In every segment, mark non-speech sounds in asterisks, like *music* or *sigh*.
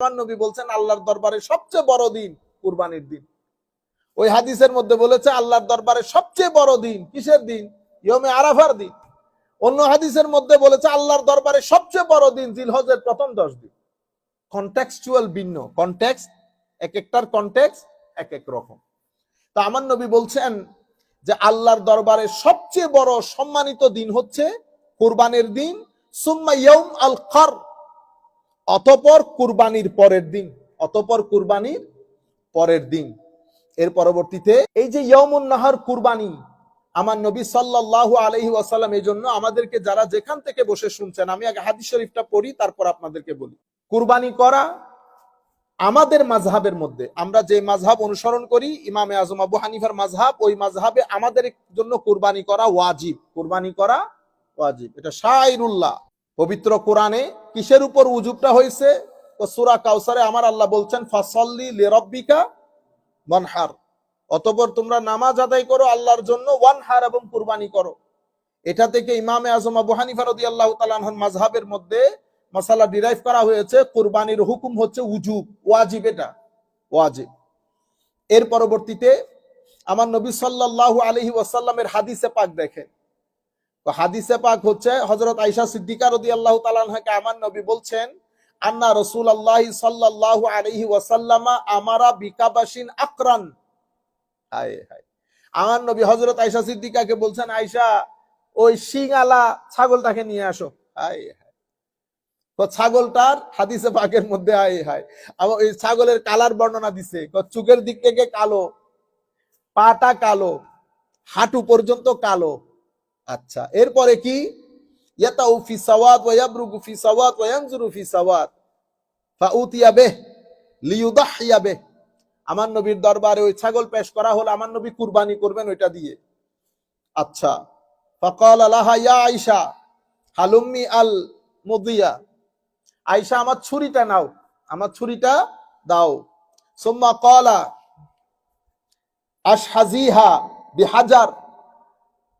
আমার নবী বলছেন, আল্লাহর দরবারে সবচেয়ে বড় দিন কুরবানির দিন। ওই হাদিসের মধ্যে বলেছে, আল্লাহর দরবারে সবচেয়ে বড় দিন কিসের দিন? ইয়মে আরাফার দিন। অন্য হাদিসের মধ্যে বলেছে, আল্লাহর দরবারে সবচেয়ে বড় দিন জিলহজের প্রথম দশ দিন। কন্টেক্সচুয়াল ভিন্ন। কন্টেক্স এক একটার কন্টেক্স এক এক রকম। তা আমার নবী বলছেন যে, আল্লাহর দরবারে সবচেয়ে বড় সম্মানিত দিন হচ্ছে কুরবানের দিন, সুম্মা ইয়ৌম আল খর অতপর কুরবানির পরের দিন, অতপর কুরবানির পরের দিন। এর পরবর্তীতে এই যে ইয়মুন নাহার কুরবানি, আমার নবী সাল্লাল্লাহু আলাইহি ওয়াসাল্লাম এই জন্য আমাদেরকে যারা যেখান থেকে বসে শুনছেন, আমি আগে হাদিস শরীফটা পড়ি, তারপর আপনাদেরকে বলি। কুরবানি করা আমাদের মাযহাবের মধ্যে। আমরা যে মাযহাব অনুসরণ করি, ইমামে আজম আবু হানিফার মাযহাব, ওই মাযহাবে আমাদের জন্য কুরবানি করা ওয়াজিব। কুরবানি করা ওয়াজিব। এটা শাইরুল্লাহ, পবিত্র কোরআনে কিসের উপর উজুবটা হয়েছে ও সূরা কাউসারে আমার আল্লাহ বলছেন, ফাসল্লি লিরাব্বিকা ওয়ানহার। অতঃপর তোমরা নামাজ আদায় করো আল্লাহর জন্য, ওয়ানহার এবং কুরবানি করো। এটা থেকে ইমামে আজম আবু হানিফা রাদিয়াল্লাহু তাআলা আনহুর মাযহাবের মধ্যে মাসালা ডিরাইভ করা হয়েছে, কুরবানির হুকুম হচ্ছে উজুব, ওয়াজিব এটা, ওয়াজিব। এর পরবর্তীতে আমার নবী সাল্লাল্লাহু আলাইহি ওয়াসাল্লামের হাদিসে পাক দেখেন। তো হাদিসে পাক হচ্ছে হজরত আয়েশা সিদ্দিকা রাদিয়াল্লাহু তাআলা আনহাকে আমার নবী বলছেন, আন্না রাসূলুল্লাহি সাল্লাল্লাহু আলাইহি ওয়াসাল্লামা আমারা বিকাবাসিন আকরান। হায় আমার নবী হযরত আয়েশা সিদ্দিকাকে বলছেন, আয়েশা, ওই শিঙালা ছাগলটাকে নিয়ে আসো। হায় হায়। তো ছাগলটার হাদিসে পাকের মধ্যে আয় হায়। আবার ওই ছাগলের কালার বর্ণনা দিছে চুকের দিক থেকে কালো, পাটা কালো, হাঁটু পর্যন্ত কালো। আচ্ছা এরপরে কি? আমার নবীর দরবারে ওই ছাগল পেশ করা হলো, আমার নবী কুরবানি করবেন ওইটা দিয়ে। আচ্ছা ফাকাল লাহা, ইয়া আয়েশা হালুম্মি আল মুদিয়া। আয়েশা, আমার ছুরিটা নাও, আমার ছুরিটা দাও। সুম্মা ক্বালা আশহাজিহা বিহাজার।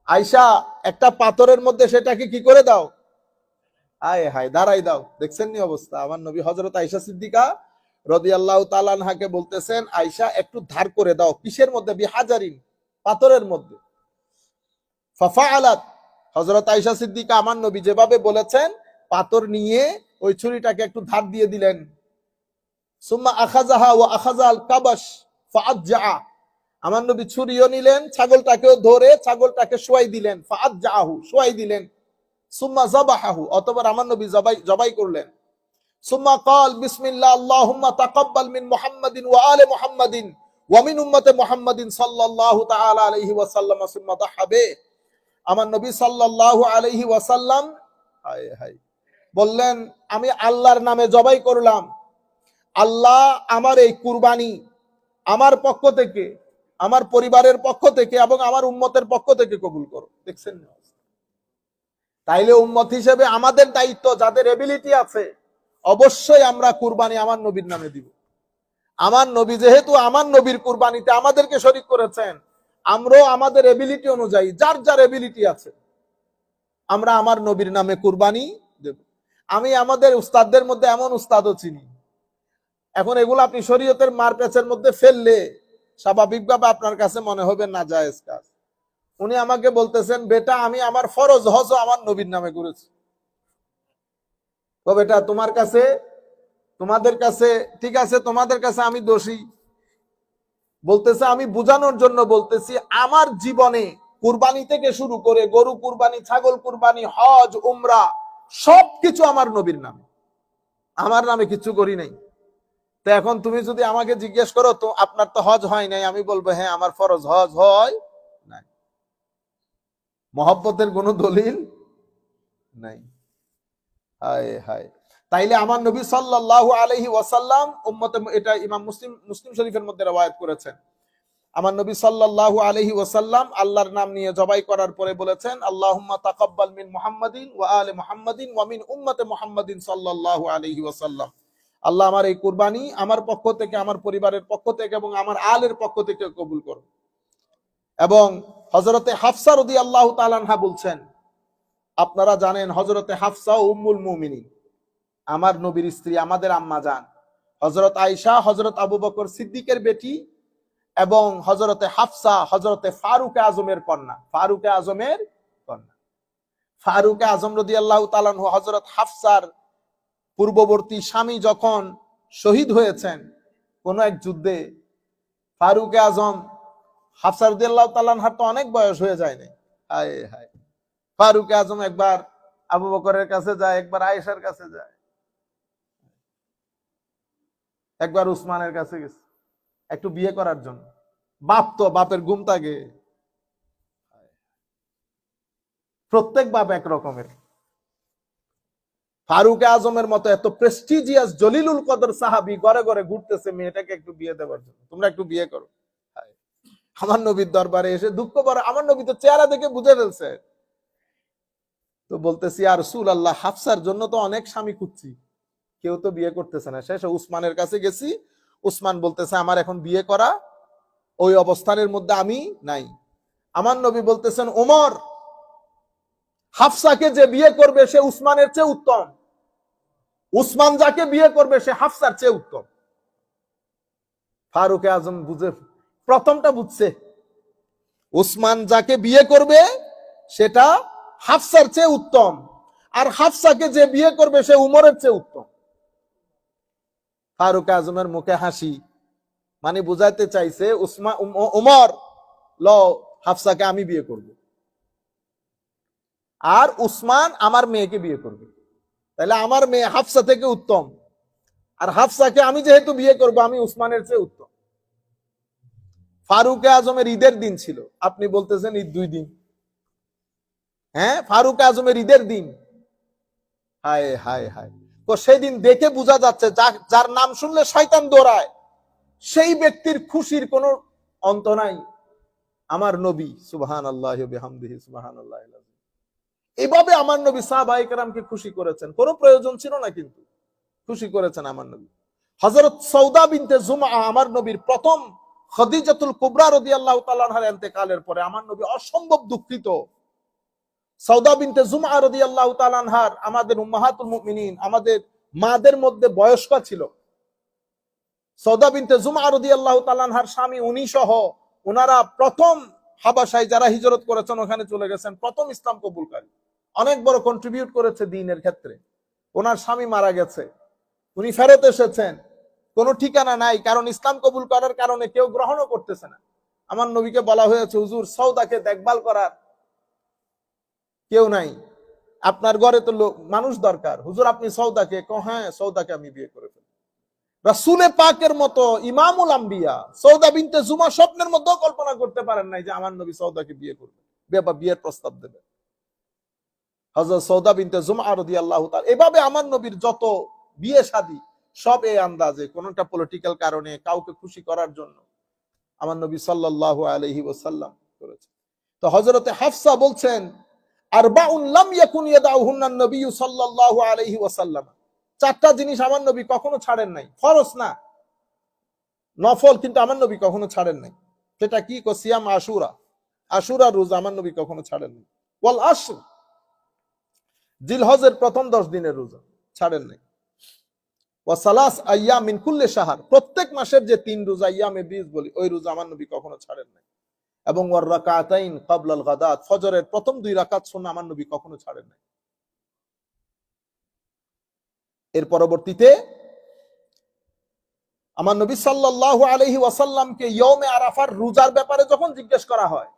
আয়সা একটা পাথরের মধ্যে সেটাকে কি করে দাও? আয় হায়, দাঁড়াই দাও। দেখছেন নি অবস্থা? আমার নবী হজরত আয়সা সিদ্দিকা রদিয়াল্লাহ তালানহাকে বলতেছেন আয়সা একটু ধার করে দাও। কিসের মধ্যে? বিহাজারিন, পাথরের মধ্যে। ফাফা আলাত হজরত আয়সা সিদ্দিকা আমার নবী যেভাবে বলেছেন, পাথর নিয়ে ওই ছুরিটাকে একটু ধার দিয়ে দিলেন। সুম্মা আখাজাহা ও আখাজা আল কাবাস ফাআজ্জা আমার নবী ছুরিও নিলেন, ছাগলটাকেও ধরে ছাগলটাকে শোয়াই দিলেন। ফাদ জাহু শোয়াই দিলেন। সুম্মা জবাহাহু অতবার আমার নবী জবাই জবাই করলেন। সুম্মা কল, বিসমিল্লাহ, আল্লাহুম্মা তাকাব্বাল মিন মুহাম্মাদিন ওয়া আলে মুহাম্মাদিন ওয়া মিন উম্মতে মুহাম্মাদিন সাল্লাল্লাহু তাআলা আলাইহি ওয়া সাল্লাম সুম্মা দাহাবে আমার নবী সাল্লাল্লাহু আলাইহি ওয়াসাল্লাম, হায় হায়, বললেন, আমি আল্লাহর নামে জবাই করলাম। আল্লাহ আমার এই কুরবানি আমার পক্ষ থেকে আমার পরিবারের পক্ষ থেকে এবং আমার উম্মতের পক্ষ থেকে কবুল করো। দেখছেন তাইলে উম্মত হিসেবে আমাদের দায়িত্ব, যাদের এবিলিটি আছে, অবশ্যই আমরা কুরবানি আমার নবীর নামে দিব। আমার নবী যেহেতু আমার নবীর কুরবানিতে আমাদেরকে শরিক করেছেন, আমরাও আমাদের এবিলিটি অনুযায়ী, যার যার এবিলিটি আছে, আমরা আমার নবীর নামে কুরবানি দেব। আমি আমাদের উস্তাদদের মধ্যে এমন উস্তাদও চিনি। এখন এগুলো আপনি শরীয়তের মার পেছের মধ্যে ফেললে স্বাভাবিকভাবে আপনার কাছে মনে হবে না, জায়েজ কাজ। উনি আমাকে বলতেছেন, বেটা, আমি আমার ফরজ হজ আমার নবীর নামে করেছি। তো বেটা, তোমার কাছে, তোমাদের কাছে, ঠিক আছে, তোমাদের কাছে আমি দোষী। বলতেছে, আমি বুঝানোর জন্য বলতেছি, আমার জীবনে কুরবানি থেকে শুরু করে গরু কুরবানি, ছাগল কুরবানি, হজ, উমরা, সবকিছু আমার নবীর নামে। আমার নামে কিছু করি নাই। তো এখন তুমি যদি আমাকে জিজ্ঞেস করো, তো আপনার তো হজ হয় নাই, আমি বলব হ্যাঁ আমার ফরজ হজ হয় নাই। মহব্বতের কোনো দলিল নাই। হায় হায়। তাইলে আমার নবী সাল্লাল্লাহু আলাইহি ওয়াসাল্লাম উম্মতে, এটা ইমাম মুসলিম মুসলিম শরীফের মধ্যে রওয়ায়াত করেছেন। আমার নবী সাল্লাল্লাহু আলাইহি ওয়াসাল্লাম আল্লাহর নাম নিয়ে জবাই করার পরে বলেছেন, আল্লাহুম্মা তাকাব্বাল মিন মুহাম্মাদিন ওয়া আলি মুহাম্মাদিন ওয়া মিন উম্মতি মুহাম্মাদিন সাল্লাল্লাহু আলাইহি ওয়াসাল্লাম। আল্লাহ আমার এই কুরবানি আমার পক্ষ থেকে, আমার পরিবারের পক্ষ থেকে এবং আমার আলের পক্ষ থেকে কবুল করো এবং হজরতে হাফসা রদি আল্লাহ তালানহা বলছেন, আপনারা জানেন হজরতে হাফসা উম্মুল মুমিনী আমার নবীর স্ত্রী, আমাদের আম্মা জান। হজরত আয়সা হজরত আবু বকর সিদ্দিকের বেটি এবং হজরতে হাফসা হজরতে ফারুক আজমের কন্যা। ফারুক আজমের কন্যা। ফারুক আজম রদি আল্লাহ তালানহু হজরত হাফসার পূর্ববর্তী স্বামী যখন শহীদ হয়েছেন, কোন এক যুদ্ধে ফারুক আজম হাফসার দিয়াল্লাহ তো অনেক বয়স হয়ে যায় হায় হায়। ফারুক আজম একবার আবু বকরের কাছে যায়, একবার আয়েশার কাছে যায়। একবার উসমানের কাছে গেছে, একটু বিয়ে করার জন্য। বাপ তো বাপের ঘুম থাকে প্রত্যেক বাপ এক রকমের ফারুক আজমের মতো এত প্রেস্টিজিয়াস জলিলুল কদর সাহাবি ঘরে ঘরে ঘুরতেছে মেয়েটাকে একটু বিয়ে দেওয়ার জন্য। তোমরা একটু বিয়ে করো। আমার নবীর দরবারে এসে দুঃখ পরে আমার নবী তো চেহারা দেখে বুঝে ফেলছে। তো বলতেছি আর সুল আল্লাহ হাফসার জন্য তো অনেক স্বামী খুঁজছি। কেউ তো বিয়ে করতেছে না। শেষে উসমানের কাছে গেছি। উসমান বলতেছে, আমার এখন বিয়ে করা ওই অবস্থানের মধ্যে আমি নাই। আমার নবী বলতেছেন, ওমর, হাফসাকে যে বিয়ে করবে সে উসমানের চেয়ে উত্তম। উসমান যাকে বিয়ে করবে, সে হাফসার চেয়ে উত্তম। ফারুক আজম বুঝে, প্রথমটা বুঝছে। উসমান যাকে বিয়ে করবে, সেটা হাফসার চেয়ে উত্তম। আর হাফসাকে যে বিয়ে করবে, সে উমরের চেয়ে উত্তম। ফারুক আজমের মুখে হাসি। মানে বুঝাইতে চাইছে, উসমা উমর ল হাফসাকে আমি বিয়ে করব। আর উসমান আমার মেয়েকে বিয়ে করবে। তাহলে আমার মেয়ে হাফসা থেকে উত্তম। আর হাফসাকে আমি যেহেতু বিয়ে করব, আমি উসমানের চেয়ে উত্তম। ফারুক আজমের ঈদের দিন ছিল। আপনি বলতেছেন ঈদ দুই দিন। হ্যাঁ ফারুক আজমের ঈদের দিন। হায় হায় হায়। তো সেদিন দেখে বোঝা যাচ্ছে যার নাম শুনলে শয়তান দৌড়ায়, সেই ব্যক্তির খুশির কোনো অন্ত নাই। আমার নবী সুবহান আল্লাহ সুবহান আল্লাহ এভাবে আমার নবী সাহাবাহিকরামকে খুশি করেছেন। কোনো প্রয়োজন ছিল না কিন্তু। খুশি করেছেন আমার নবী। হজরত সৌদা বিনতে জুমা আমার নবীর প্রথম খদিজাতুল কুবরা রাদিয়াল্লাহু তাআলার এন্তেকালের পরে আমার নবী অসম্ভব দুঃখিত। সৌদা বিনতে জুমা রাদিয়াল্লাহু তাআলার আমাদের উম্মাহাতুল মুমিনিন, আমাদের মাদের মধ্যে বয়স্ক ছিল। সৌদা বিনতে জুমা রদি আল্লাহ তাআলার স্বামী উনি সহ ওনারা প্রথম হাবাসায় যারা হিজরত করেছেন ওখানে চলে গেছেন, প্রথম ইসলাম কবুলকারী। অনেক বড় কন্ট্রিবিউট করেছে দিনের ক্ষেত্রে। ওনার স্বামী মারা গেছে। উনি ফেরত এসেছেন। কোনো ঠিকানা নাই। কারণ ইসলাম কবুল করার কারণে কেউ গ্রহণও করতেছে না। আমার নবীকে বলা হয়েছে, হুজুর সৌদাকে দেখভাল করার কেউ নাই। আপনার ঘরে তো লোক, মানুষ দরকার। হুজুর, আপনি সৌদাকে কো হ্যাঁ সৌদাকে আমি বিয়ে করে ফেলি রাসুলে পাকের মতো ইমামুল আম্বিয়া সৌদা বিনতে জুমা স্বপ্নের মধ্যেও কল্পনা করতে পারেন নাই যে আমার নবী সৌদাকে বিয়ে করবে বা বিয়ের প্রস্তাব দেবে। হজরত সৌদা বিনতে জুমা রদি আল্লাহ এভাবে আমার নবীর যত বিয়ে শাদী, সব এই আন্দাজে, কোনটা পলিটিক্যাল কারণে, কাউকে খুশি করার জন্য আমার নবী সাল্লাহ আলহি ওসাল্লাম করেছে। তো হজরতে হাফসা বলছেন আর লাম ইয়াকুন ইয়াদাউহুন্নান নবী সাল্লাল্লাহু আলাইহি ওয়াসাল্লাম। চারটা জিনিস আমার নবী কখনো ছাড়েন নাই, ফরজ না। নফল কিন্তু আমার নবী কখনো ছাড়েন নাই। সেটা কি কো, সিয়াম আশুরা। আশুরা রোজা আমার নবী কখনো ছাড়েন নাই। ওয়াল আসর জিলহজের প্রথম দশ দিনের রোজা, ছাড়েন নাই। ওয়াসালাস আইয়াম মিন কুল্লে শাহার, প্রত্যেক মাসের যে তিন রোজা বলি, ওই রোজা আমার নবী কখনো ছাড়েন নাই। এবং রাকাতাইন কাবলাল গাদাত, ফজরের প্রথম দুই রাকাত শোনা আমার নবী কখনো ছাড়েন নাই। এর পরবর্তীতে আমার নবী সাল্লাল্লাহু আলাইহি ওয়াসাল্লামকে ইয়মে আরাফার রোজার ব্যাপারে যখন জিজ্ঞেস করা হয়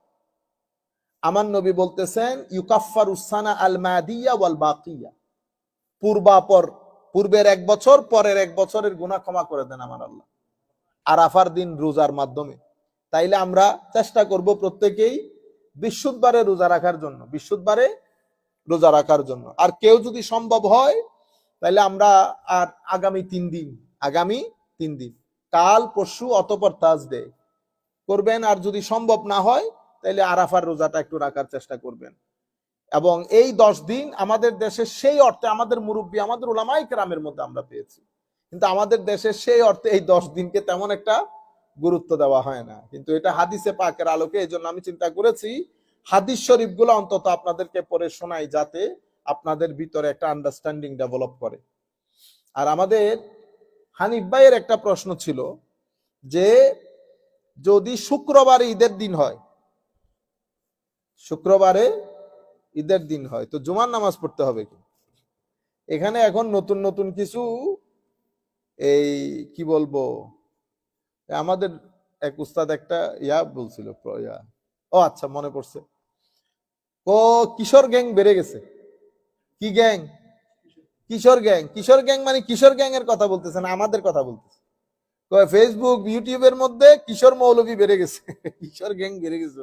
আমার নবী বলতেছেন ইউকাফার উসানা আল মাদিয়া ওয়াল বাকিয়া পূর্বাপর, পূর্বের এক বছর, পরের এক বছরের গুনাহ ক্ষমা করে দেন আমার আল্লাহ। আর আরাফার দিন রোজার মাধ্যমে। তাইলে আমরা চেষ্টা করব প্রত্যেকেই বিশুদ্ধবারে রোজা রাখার জন্য, বিশুদ্ধবারে রোজা রাখার জন্য। আর কেউ যদি সম্ভব হয় তাহলে আমরা আর আগামী তিন দিন, আগামী তিন দিন, কাল, পরশু অতপর তাজডে করবেন। আর যদি সম্ভব না হয় তাহলে আরাফার রোজাটা একটু রাখার চেষ্টা করবেন। এবং এই দশ দিন আমাদের দেশে সেই অর্থে আমাদের মুরব্বী, আমাদের ওলামাই কেরামের মধ্যে আমরা পেয়েছি। কিন্তু আমাদের দেশে সেই অর্থে এই দশ দিনকে তেমন একটা গুরুত্ব দেওয়া হয় না। কিন্তু এটা হাদিসে পাকের আলোকে এই জন্য আমি চিন্তা করেছি, হাদিস শরীফগুলো অন্তত আপনাদেরকে পড়ে শোনাই যাতে আপনাদের ভিতরে একটা আন্ডারস্ট্যান্ডিং ডেভেলপ করে। আর আমাদের হানিফ ভাইয়ের একটা প্রশ্ন ছিল যে, যদি শুক্রবারে ঈদের দিন হয় শুক্রবারে ঈদের দিন হয়। তো জুমার নামাজ পড়তে হবে কি? এখানে এখন নতুন নতুন কিছু এই কি বলব? আমাদের এক উস্তাদ একটা ইয়া বলছিল ও আচ্ছা মনে পড়ছে। ও কিশোর গ্যাং বেড়ে গেছে। কি গ্যাং? কিশোর গ্যাং। কিশোর গ্যাং মানে কিশোর গ্যাং এর কথা বলতেছে না, আমাদের কথা বলতেছে। ফেসবুক ইউটিউবের মধ্যে কিশোর মৌলভী বেড়ে গেছে। *laughs* কিশোর গ্যাং বেড়ে গেছে।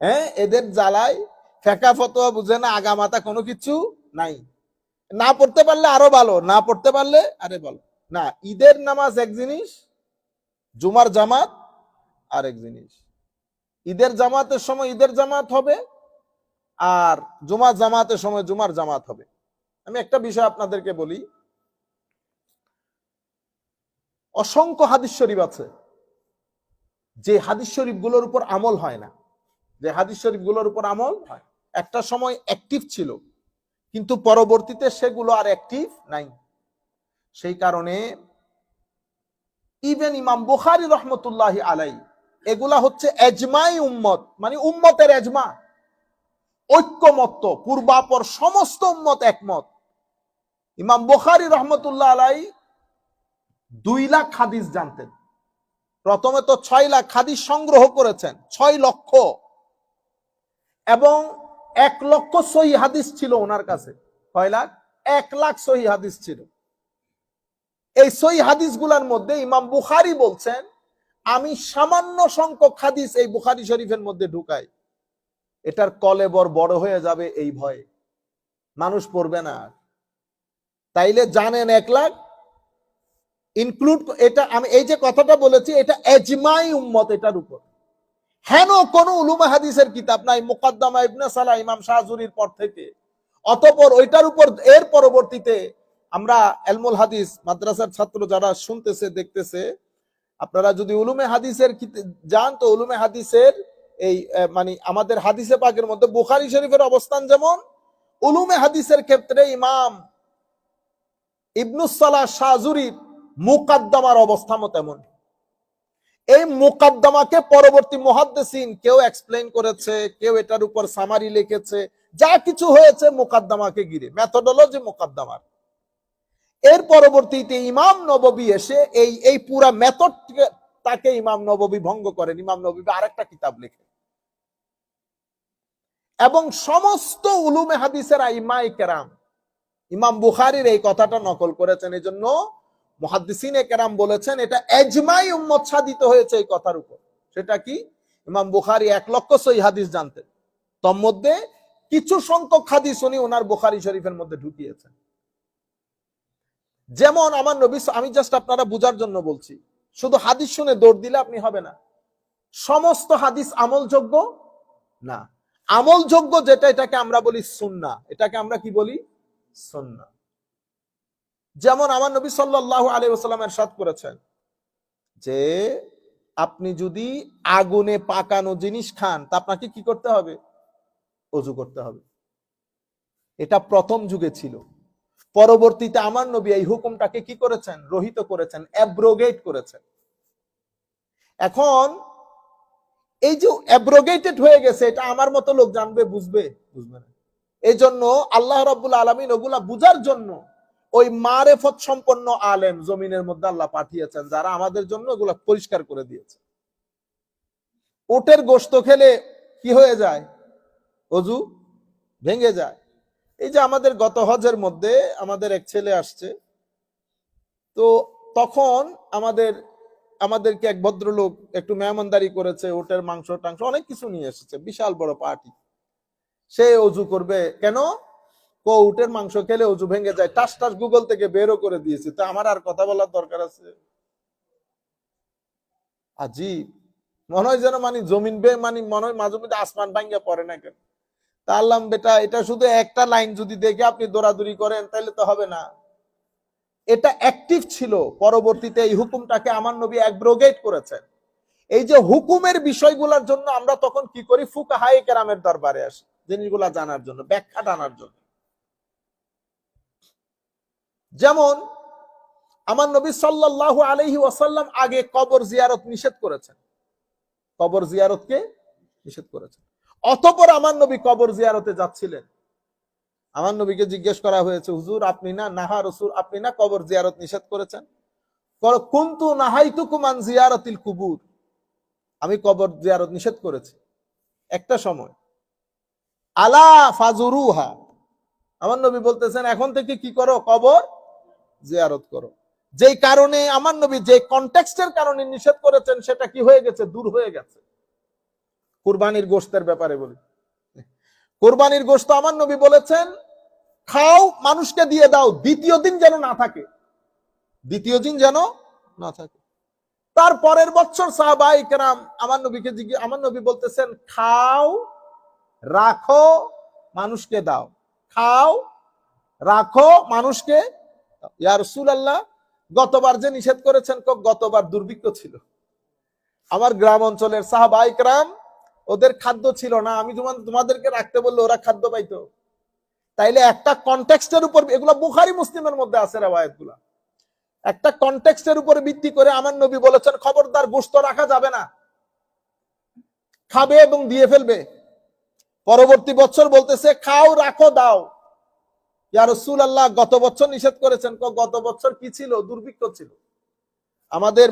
হ্যাঁ? এদের জ্বালায় ফেকা ফতোয়া বুঝে না, আগা মাথা কোনো কিছু নাই। না পড়তে পারলে আরও ভালো, না পড়তে পারলে আরে ভালো না, ঈদের নামাজ এক জিনিস, জুমার জামাত আরেক জিনিস। ঈদের জামাতের সময় ঈদের জামাত হবে আর জুমার জামাতের সময় জুমার জামাত হবে। আমি একটা বিষয় আপনাদেরকে বলি। অসংখ্য হাদিস শরীফ আছে, যে হাদিস শরীফগুলোর উপর আমল হয় না। যে হাদিস শরীফগুলোর উপর আমল একটা সময় অ্যাক্টিভ ছিল, কিন্তু পরবর্তীতে সেগুলো আর অ্যাক্টিভ নাই। সেই কারণে ইভেন ইমাম বুখারি রহমতুল্লাহ আলাই, এগুলা হচ্ছে এজমাই উম্মত মানে উম্মতের এজমা। ঐক্যমত্ত পূর্বাপর সমস্ত উম্মত একমত। ইমাম বুখারি রহমতুল্লাহ আলাই দুই লাখ হাদিস জানতেন। প্রথমে তো ছয় লাখ হাদিস সংগ্রহ করেছেন, ছয় লক্ষ। এবং এক লক্ষ সহি হাদিস ছিল ওনার কাছে। কয় লাখ? এক লাখ সহি হাদিস ছিল। এই সহি হাদিসগুলোর মধ্যে ইমাম বুখারি বলছেন, আমি সামান্য সংখ্যক হাদিস এই বুখারি শরীফের মধ্যে ঢুকাই। এটার কলেবর বড় হয়ে যাবে এই ভয়ে। মানুষ পড়বে না তাইলে জানেন এক লাখ? ইনক্লুড এটা আমি এই যে কথাটা বলেছি, এটা এজমাই উম্মত এটার উপর। হেন কোন উলুমা হাদিসের কিতাব নাই, মুকদ্দমা ইবনে সালাহ, ইমাম শাহজুরির পর থেকে। অতপর ওইটার উপর এর পরবর্তীতে আমরা এলমুল হাদিস মাদ্রাসার ছাত্র যারা শুনতেছে, দেখতেছে, আপনারা যদি উলুমে হাদিসের যান তো উলুমে হাদিসের এই মানে আমাদের হাদিসে পাকের মধ্যে বুখারি শরীফের অবস্থান যেমন, উলুমে হাদিসের ক্ষেত্রে ইমাম ইবনুসাল্লাহ শাহজুরির মুকাদ্দামার অবস্থানও তেমন। এই মুকাদ্দমাকে পরবর্তী মুহাদ্দিসিন কেউ এক্সপ্লেইন করেছে, কেউ এটার উপর সামারি লিখেছে, যা কিছু হয়েছে মুকাদ্দমাকে ঘিরে মেথোডোলজি মুকাদ্দমার। এর পরবর্তীতে ইমাম নববী এসে এই এই পুরা মেথড তাকে ইমাম নববী ভঙ্গ করেন, ইমাম নবী আরেকটা কিতাব লেখে এবং সমস্ত উলুমে হাদিসের ইমাই কেরাম, ইমাম বুখারির এই কথাটা নকল করেছেন এই জন্য মহাদ্দিসিনে কেরাম বলেছেন, এটা এজমাই উম্মত সাধিত হয়েছে এই কথার উপর। সেটা কি? ইমাম বুখারি এক লক্ষ সই হাদিস জানতেন। তোর মধ্যে কিছু সংখ্যক হাদিস উনি ওনার বুখারি শরীফের মধ্যে ঢুকিয়েছেন। যেমন আমার নবী আমি জাস্ট আপনারা বুঝার জন্য বলছি, শুধু হাদিস শুনে দৌড় দিলে আপনি হবে না। সমস্ত হাদিস আমলযোগ্য? না। আমলযোগ্য যেটা, এটাকে আমরা বলি সুন্না এটাকে আমরা কি বলি? সুন্না যেমন আমার নবী সাল্লাহ আলী ওসাল্লাম এরশাদ করেছেন যে আপনি যদি আগুনে পাকানো জিনিস খান, তা আপনাকে কি করতে হবে? অজু করতে হবে। এটা প্রথম যুগে ছিল। পরবর্তীতে আমার নবী এই হুকুমটাকে কি করেছেন? রহিত করেছেন অ্যাব্রোগেট করেছেন। এখন এই যে অ্যাব্রোগেটেড হয়ে গেছে, এটা আমার মতো লোক জানবে, বুঝবে? বুঝবে না। এই জন্য আল্লাহ রাব্বুল আলমিন ওগুলা বুঝার জন্য ওই মারেফত সম্পন্ন আলেম জমিনের মধ্যে আল্লাহ পাঠিয়েছেন, যারা আমাদের জন্য ওগুলা পরিষ্কার করে দিয়েছে। ওটের গোস্ত খেলে কি হয়ে যায়? অজু ভেঙে যায়। এই যে আমাদের গত হজের মধ্যে আমাদের এক ছেলে আসছে, তো তখন আমাদের, আমাদেরকে এক ভদ্রলোক একটু মেহমানদারি করেছে ওটের মাংস টাংস অনেক কিছু নিয়ে এসেছে, বিশাল বড় পার্টি। সে অজু করবে কেন? কো উটের মাংস খেলে অজু ভেঙে যায়। টাস টাস গুগল থেকে বেরও করে দিয়েছে। তো আমার আর কথা বলার দরকার আছে? আজীব মনে হয় যেন মানে জমিন বে মানে মনে হয় মাঝে মধ্যে আসমান ভাঙ্গা পড়ে না কেন? তা আল্লাহ বেটা, এটা শুধু একটা লাইন যদি দেখে আপনি দৌড়াদৌড়ি করেন তাহলে তো হবে না। এটা অ্যাক্টিভ ছিল। পরবর্তীতে এই হুকুমটাকে আমার নবী অ্যাব্রোগেট করেছেন। এই যে হুকুমের বিষয়গুলোর জন্য আমরা তখন কি করি? ফুকাহায়ে কেরামের দরবারে আসি। জিনিসগুলা জানার জন্য, ব্যাখ্যা টানার জন্য। যেমন আমার নবী সাল্লাল্লাহু আলাইহি ওয়াসাল্লাম আগে কবর জিয়ারত নিষেধ করেছেন। কবর জিয়ারতকে নিষেধ করেছেন। অতপর আমার নবী কবর জিয়ারতে যাচ্ছিলেন। আমার নবীকে জিজ্ঞেস করা হয়েছে, হুজুর, আপনি না নাহা রসুল, আপনি না কবর জিয়ারত নিষেধ করেছেন? কর- কুন্তু নাহাইতু কুমান জিয়ারতিল কুবুর। আমি কবর জিয়ারত নিষেধ করেছি। একটা সময়। আলা ফাজুরুহা। আমার নবী বলতেছেন, এখন থেকে কি করো? কবর জিয়ারত করো। যেই কারণে আমার নবী যে কনটেক্সটের কারণে নিষেধ করেছেন, সেটা কি হয়ে গেছে? দূর হয়ে গেছে। কুরবানির গোশতের ব্যাপারে বলি। কোরবানির গোশত আমার নবী বলেছেন, খাও, মানুষকে দিয়ে দাও, দ্বিতীয় দিন যেন না থাকে। দ্বিতীয় দিন যেন না থাকে। তার পরের বছর সাহাবাই কেরাম আমার নবীকে জিজ্ঞেস আমার নবী বলতেছেন, খাও, রাখো, মানুষকে দাও। খাও, রাখো, মানুষকে ইয়া রাসূলুল্লাহ, গতবার যে নিষেধ করেছেন গতবার দুর্ভিক্ষ ছিল। আমার গ্রাম অঞ্চলের সাহাবাই কেরাম ওদের খাদ্য ছিল না। আমি তোমাদের তোমাদেরকে রাখতে বললে ওরা খাদ্য পাইতো। তাইলে একটা কনটেক্সটের উপর, এগুলো বুখারি মুসলিমের মধ্যে আছে রেওয়ায়তগুলা একটা কনটেক্সটের উপর ভিত্তি করে আমার নবী বলেছেন, খবরদার গোস্ত রাখা যাবে না। খাবে এবং দিয়ে ফেলবে। পরবর্তী বছর বলতেছে, খাও, রাখো, দাও। ইয়া রসুল আল্লাহ গত বছর নিষেধ করেছেন। গত বছর কি ছিল? দুর্ভিক্ষ ছিল। আমাদের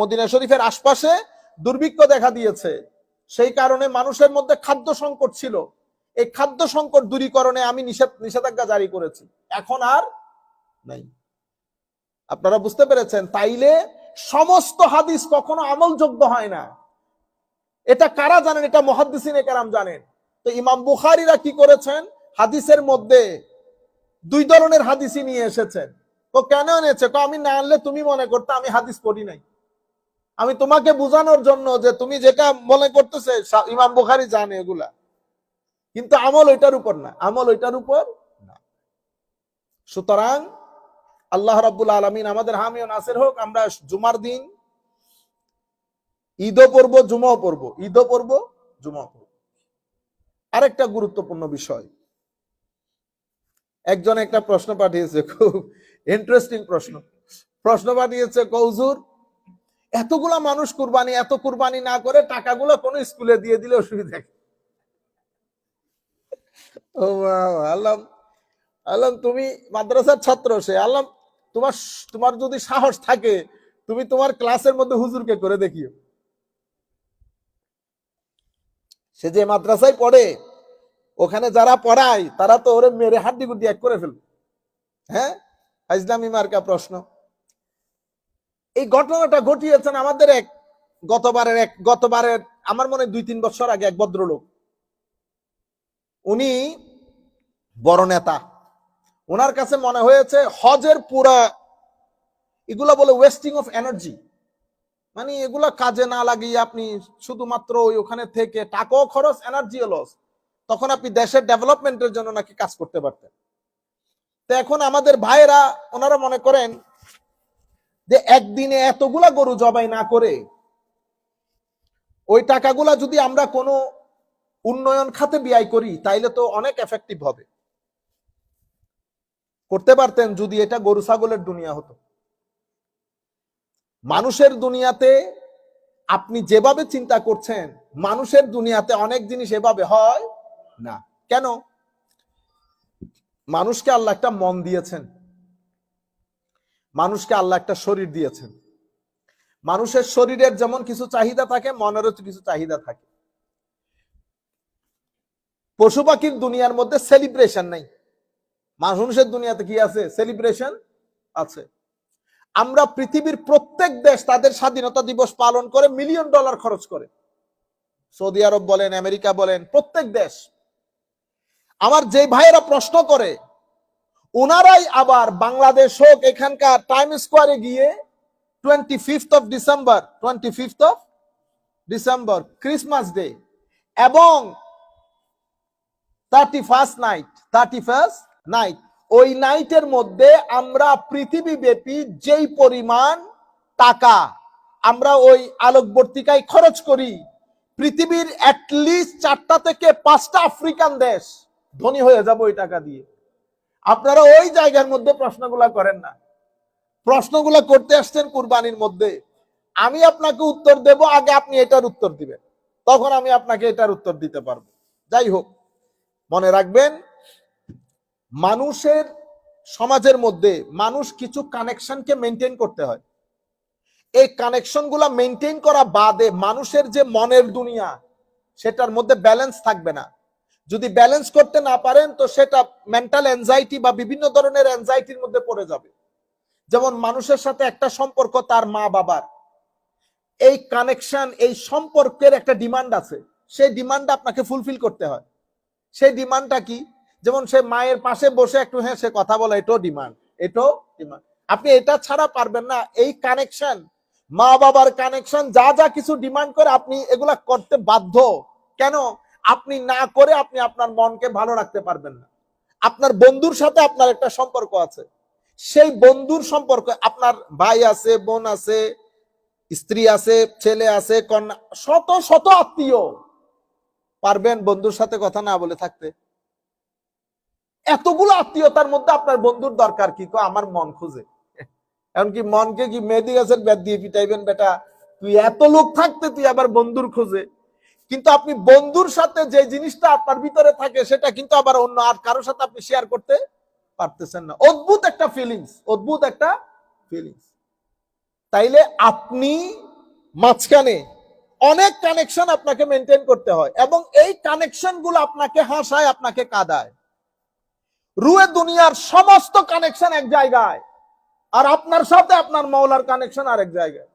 মদিনা শরীফের আশপাশে দুর্ভিক্ষ দেখা দিয়েছে। সেই কারণে মানুষের মধ্যে খাদ্য সংকট ছিল। এই খাদ্য সংকট দূরীকরণে আমি নিষেধ, নিষেধাজ্ঞা জারি করেছি। এখন আর নাই। আপনারা বুঝতে পেরেছেন? তাইলে সমস্ত হাদিস কখনো আমলযোগ্য হয় না। এটা কারা জানেন? এটা কারাম জানেন। তো ইমাম বুখারিরা কি করেছেন? হাদিসের মধ্যে দুই ধরনের হাদিসই নিয়ে এসেছেন। তো কেন এনেছে? কো আমি না আনলে তুমি মনে করতে আমি হাদিস পড়ি নাই। আমি তোমাকে বুঝানোর জন্য যে তুমি যেটা মনে করতেছে ইমাম বুখারি জানে এগুলা। কিন্তু আমল ওইটার উপর না, আমল ওইটার উপর না। সুতরাং আল্লাহ রাব্বুল আলামিন আমাদের হামিও নাসের হোক, আমরা জুমার দিন, ঈদও পড়ব, জুমাও পড়ব, ঈদও পড়ব, জুমাও পড়ব। আরেকটা গুরুত্বপূর্ণ বিষয় একজন একটা প্রশ্ন পাঠিয়েছে, খুব ইন্টারেস্টিং প্রশ্ন প্রশ্ন পাঠিয়েছে, কৌজুর, এতগুলা মানুষ কুরবানি, এত কুরবানি না করে টাকাগুলো কোন স্কুলে দিয়ে দিলে অসুবিধা? ও আল্লাহ আল্লাহ, তুমি মাদ্রাসার ছাত্র সে, আল্লাহ, তোমার তোমার যদি সাহস থাকে, তুমি তোমার ক্লাসের মধ্যে হুজুরকে করে দেখিও সে যে মাদ্রাসায় পড়ে ওখানে যারা পড়ায়, তারা তো ওরে মেরে হাড্ডি গুড্ডি এক করে ফেলবে। হ্যাঁ? ইসলামী মার্কা প্রশ্ন। এই ঘটনাটা ঘটিয়েছেন আমাদের এক, গতবারের এক, গতবারের, আমার মনে দুই, তিন বছর আগে এক ভদ্রলোক। উনি বড় নেতা। ওনার কাছে মনে হয়েছে হজের পুরা, এগুলা বলে ওয়েস্টিং অফ এনার্জি মানে এগুলা কাজে না লাগিয়ে আপনি শুধুমাত্র ওই ওখানে থেকে টাকাও খরচ এনার্জিও লস তখন আপনি দেশের ডেভেলপমেন্টের জন্য নাকি কাজ করতে পারতেন। তো এখন আমাদের ভাইয়েরা, ওনারা মনে করেন যে একদিনে এতগুলা গরু জবাই না করে ওই টাকাগুলা যদি আমরা কোনো উন্নয়ন খাতে ব্যয় করি, তাইলে তো অনেক এফেক্টিভ হবে। করতে পারতেন যদি এটা গরু ছাগলের দুনিয়া হতো। মানুষের দুনিয়াতে আপনি যেভাবে চিন্তা করছেন, মানুষের দুনিয়াতে অনেক জিনিস এভাবে হয় না। কেন? মানুষকে আল্লাহ একটা মন দিয়েছেন। মানুষকে আল্লাহ একটা শরীর দিয়েছেন। মানুষের শরীরের যেমন কিছু চাহিদা থাকে, মনেরও কিছু চাহিদা থাকে। পশু পাখির দুনিয়ার মধ্যে সেলিব্রেশন নাই। মানুষের দুনিয়াতে কি আছে? সেলিব্রেশন আছে। আমরা পৃথিবীর প্রত্যেক দেশ তাদের স্বাধীনতা দিবস পালন করে মিলিয়ন ডলার খরচ করে। সৌদি আরব বলেন, আমেরিকা বলেন, প্রত্যেক দেশ আমার যে ভাইয়েরা প্রশ্ন করে, ওনারাই আবার বাংলাদেশ হোক এখানকার টাইম স্কোয়ারে গিয়ে twenty fifth of December twenty fifth of December Christmas day এবং thirty first night thirty first night ওই নাইটের মধ্যে আমরা পৃথিবী ব্যাপী যেই পরিমাণ টাকা আমরা ওই আলোকবর্তিকায় খরচ করি, পৃথিবীর অ্যাটলিস্ট চারটা থেকে পাঁচটা আফ্রিকান দেশ ধনী হয়ে যাবে ওই টাকা দিয়ে। আপনারা ওই জায়গার মধ্যে প্রশ্নগুলা করেন না। প্রশ্নগুলা করতে আসছেন কুরবানির মধ্যে। আমি আপনাকে উত্তর দেব, আগে আপনি এটার উত্তর দিবেন। তখন আমি আপনাকে এটার উত্তর দিতে পারব। যাই হোক, মনে রাখবেন, মানুষের সমাজের মধ্যে মানুষ কিছু কানেকশনকে মেনটেন করতে হয়। এই কানেকশনগুলা মেনটেন করা বাদে মানুষের যে মনের দুনিয়া, সেটার মধ্যে ব্যালেন্স থাকবে না। যদি ব্যালেন্স করতে না পারেন, তো সেটা মেন্টাল এনজাইটি বা বিভিন্ন ধরনের এনজাইটির মধ্যে পড়ে যাবে। যেমন মানুষের সাথে একটা সম্পর্ক তার মা বাবার। এই কানেকশন এই সম্পর্কের একটা ডিমান্ড আছে। সেই ডিমান্ডটা আপনাকে ফুলফিল করতে হয়। সেই ডিমান্ডটা কি? যেমন সে মায়ের পাশে বসে একটু হ্যাঁ সে কথা বলে, এটাও ডিমান্ড এটাও ডিমান্ড আপনি এটা ছাড়া পারবেন না। এই কানেকশন মা বাবার কানেকশন যা যা কিছু ডিমান্ড করে আপনি এগুলা করতে বাধ্য। কেন? আপনি না করে আপনি আপনার মনকে ভালো রাখতে পারবেন না। আপনার বন্ধুর সাথে আপনার একটা সম্পর্ক আছে। সেই বন্ধুর সম্পর্ক, আপনার ভাই আছে, বোন আছে, স্ত্রী আছে, ছেলে আছে, কন্যা, শত শত আত্মীয়। পারবেন বন্ধুর সাথে কথা না বলে থাকতে? এতগুলো আত্মীয়তার মধ্যে আপনার বন্ধুর দরকার কি? আমার মন খুঁজে। এমনকি মনকে কি মেহেদি গাছের ব্যাট দিয়ে পিটাইবেন, বেটা? তুই এত লোক থাকতে তুই আবার বন্ধুর খোঁজে। কিন্তু আপনি বন্ধুর সাথে যে জিনিসটা আপনার ভিতরে থাকে, সেটা কিন্তু আবার অন্য, আর কারোর সাথে আপনি শেয়ার করতে পারতেছেন না। অদ্ভুত একটা ফিলিংস অদ্ভুত একটা ফিলিংস তাইলে আপনি মাঝখানে অনেক কানেকশন আপনাকে মেনটেন করতে হয়, এবং এই কানেকশনগুলো আপনাকে হাসায়, আপনাকে কাদায়। রুয়ে দুনিয়ার সমস্ত কানেকশন এক জায়গায়, আর আপনার সাথে আপনার মৌলার কানেকশন আরেক জায়গায়।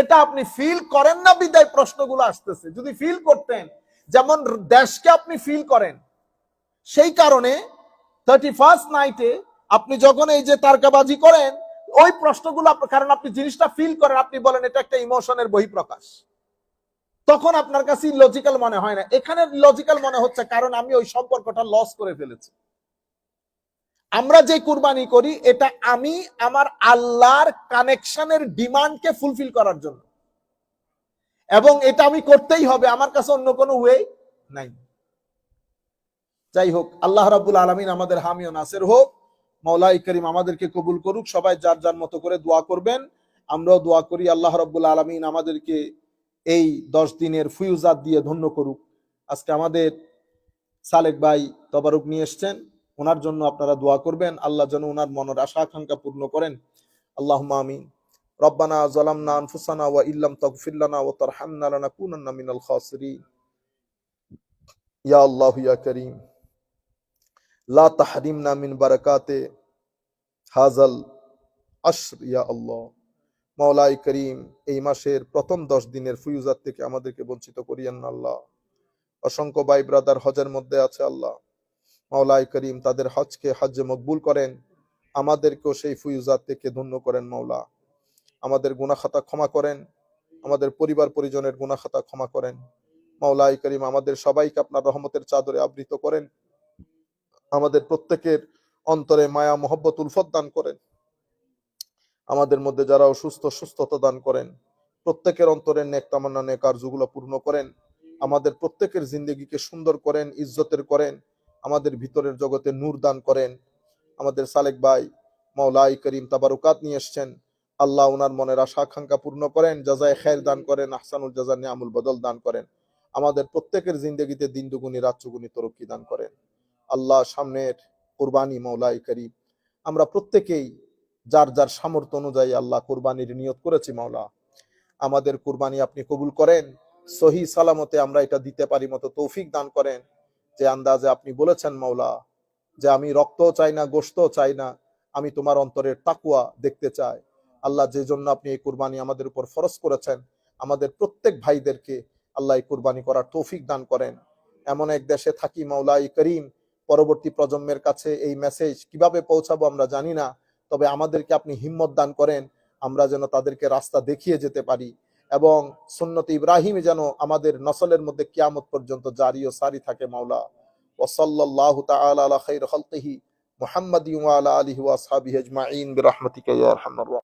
এটা আপনি ফিল করেন না, বিদায় প্রশ্নগুলো আসতেছে। যদি ফিল করতেন, যেমন দেশকে আপনি ফিল করেন, সেই কারণে থার্টি ফার্স্ট নাইটে আপনি যখন এই যে তারকাবাজি করেন, ওই প্রশ্নগুলো কারণ আপনি জিনিসটা ফিল করেন, আপনি বলেন, এটা একটা ইমোশনের বহিঃপ্রকাশ। তখন আপনার কাছে লজিক্যাল মনে হয় না। এখানে লজিক্যাল মনে হচ্ছে, কারণ আমি ওই সম্পর্কটা লস করে ফেলেছি। আমরা যে কুরবানি করি, এটা আমি আমার আল্লাহর কানেকশনের ডিমান্ডকে ফুলফিল করার জন্য। এবং এটা আমি করতেই হবে, আমার কাছে অন্য কোনো ওয়ে নাই। যাই হোক, আল্লাহ রাবুল আলমিন আমাদের হামিও নাসের হোক মৌলাই করিম আমাদেরকে কবুল করুক, সবাই যার যার মতো করে দোয়া করবেন। আমরাও দোয়া করি, আল্লাহ রাবুল আলমিন আমাদেরকে এই দশ দিনের ফুয়ুজাত দিয়ে ধন্য করুক। আজকে আমাদের সালেক ভাই তবারুক নিয়ে এসছেন। ওনার জন্য আপনারা দোয়া করবেন। আল্লাহ যেন ওনার মনের আশা আকাঙ্ক্ষা পূর্ণ করেন। আল্লাহ আমিন। জালামনা আনফুসানা ওয়া ইল্লাম তাগফির লানা ওয়া তারহামনা লানাকুনান্না মিনাল খাসিরিন। ইয়া আল্লাহ, ইয়া করিম। লা তাহরিমনা মিন বারাকাতে হাজাল আশর, ইয়া আল্লাহ। মাওলাই করিম, এই মাসের প্রথম দশ দিনের ফুয়ুজাত থেকে আমাদেরকে বঞ্চিত করিয়েন আল্লাহ। অসংখ্য ভাই ব্রাদার হজের মধ্যে আছে আল্লাহ। মাওলাই করিম তাদের হজকে হজ্জে মকবুল করেন। আমাদেরকেও সেই ফুয়ুজাত থেকে ধন্য করেন মাওলা। আমাদের গুনাখাতা ক্ষমা করেন। আমাদের পরিবার পরিজনের গুনাখাতা ক্ষমা করেন। মাওলাই করিম আমাদের সবাইকে আপনার রহমতের চাদরে আবৃত করেন। আমাদের প্রত্যেকের অন্তরে মায়া, মোহব্বত, উলফত দান করেন। আমাদের মধ্যে যারা অসুস্থ, সুস্থতা দান করেন। প্রত্যেকের অন্তরে নেক তামান্না, নেক কার্যগুলো পূর্ণ করেন। আমাদের প্রত্যেকের জিন্দগিকে সুন্দর করেন, ইজ্জতের করেন। আমাদের ভিতরের জগতে নূর দান করেন। আমাদের সালেক ভাই মাওলাই করিম তাবারুকাত নিয়ে এসছেন। আল্লাহ ওনার মনের আশা, আকাঙ্ক্ষা পূর্ণ করেন, জাজায় খের দান করেন, আহসানুল জাজা নিয়ামুল বদল দান করেন। আমাদের প্রত্যেকের জিন্দগিতে দিন দুগুনি, রাত চুগুনি তরক্কি দান করেন। আল্লাহ সামনের কোরবানি মৌলাই করিম। আমরা প্রত্যেকেই যার যার সামর্থ্য অনুযায়ী আল্লাহ কোরবানির নিয়ত করেছি মাওলা। আমাদের কোরবানি আপনি কবুল করেন, সহি সালামতে আমরা এটা দিতে পারি মতো তৌফিক দান করেন। যে আন্দাজে আপনি বলেছেন, মাওলা, যে আমি রক্ত চাই না গোস্ত চাই না, আমি তোমার অন্তরের তাকুয়া দেখতে চাই। আল্লাহ যে জন্য আপনি এই কুরবানি আমাদের উপর ফরজ করেছেন, আমাদের প্রত্যেক ভাইদেরকে আল্লাহ এই কুরবানি করার তৌফিক দান করেন। এমন এক দেশে থাকি মাওলাই করিম, পরবর্তী প্রজন্মের কাছে এই মেসেজ কীভাবে পৌঁছাবো আমরা জানি না, তবে আমাদেরকে আপনি হিম্মত দান করেন, আমরা যেন তাদেরকে রাস্তা দেখিয়ে যেতে পারি। এবং সুন্নত ইব্রাহিম যেন আমাদের নসলের মধ্যে কিয়ামত পর্যন্ত জারি ও সারি থাকে, মাওলা। ওসল্লাহ সাল্লাহ আলা খাইর খালকিহি ওয়া আলা আলিহি ওয়া আসহাবিহি আজমাইন। বিরহমাতিকা ইয়া আরহামার